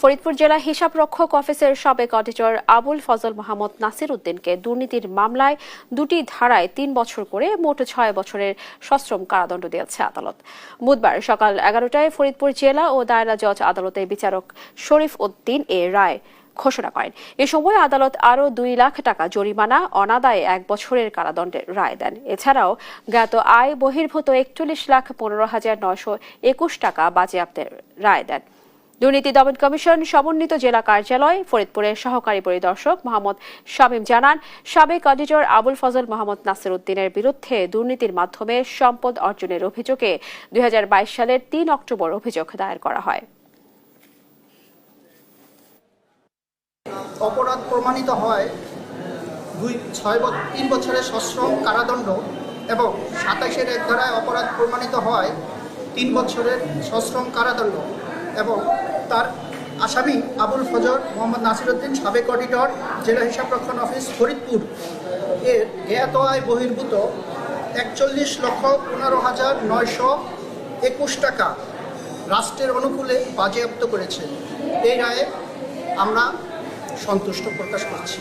ফরিদপুর জেলা হিসাব রক্ষক অফিসের সাবেক অডিটর আবুল ফজল মাহমুদ নাসির উদ্দিনকে দুর্নীতির মামলায় দুটি ধারায় তিন বছর করে মোট ছয় বছরের সশ্রম কারাদণ্ড দিয়েছে আদালত। বুধবার সকাল এগারোটায় ফরিদপুর জেলা ও দায়রা জজ আদালতের বিচারক শরীফ উদ্দিন এ রায় ঘোষণা করেন। এ সময় আদালত আরও দুই লাখ টাকা জরিমানা, অনাদায়ে এক বছরের কারাদণ্ডের রায় দেন। এছাড়াও জ্ঞাত আয় বহির্ভূত একচল্লিশ লাখ পনেরো হাজার নয়শো একুশ টাকা বাজেয়াপ্তের রায় দেন। দুর্নীতি দমন কমিশন সমন্বিত জেলা কার্যালয় ফরিদপুরের সহকারী পরিদর্শক মোহাম্মদ শামীম জানান, সাবেক অডিটর আবুল ফজল মোহাম্মদ নাসির উদ্দিনের বিরুদ্ধে দুর্নীতির মাধ্যমে সম্পদ অর্জনের অভিযোগে দুই সালের তিন অক্টোবর অভিযোগ দায়ের করা হয়। অপরাধ প্রমাণিত হয় দুই, ছয় তিন বছরের সশ্রম কারাদণ্ড এবং সাতাশের এক ধারায় অপরাধ প্রমাণিত হয় তিন বছরের সশ্রম কারাদণ্ড এবং তার আসামি আবুল ফজর মোহাম্মদ নাসিরউদ্দিন সাবেক অডিটর, জেলা হিসাব রক্ষণ অফিস ফরিদপুর। এর জ্ঞাত আয় বহির্ভূত একচল্লিশ লক্ষ পনেরো হাজার নয়শো একুশ টাকা রাষ্ট্রের অনুকূলে বাজেয়াপ্ত করেছে। এই রায়ে আমরা সন্তুষ্ট প্রকাশ করছি।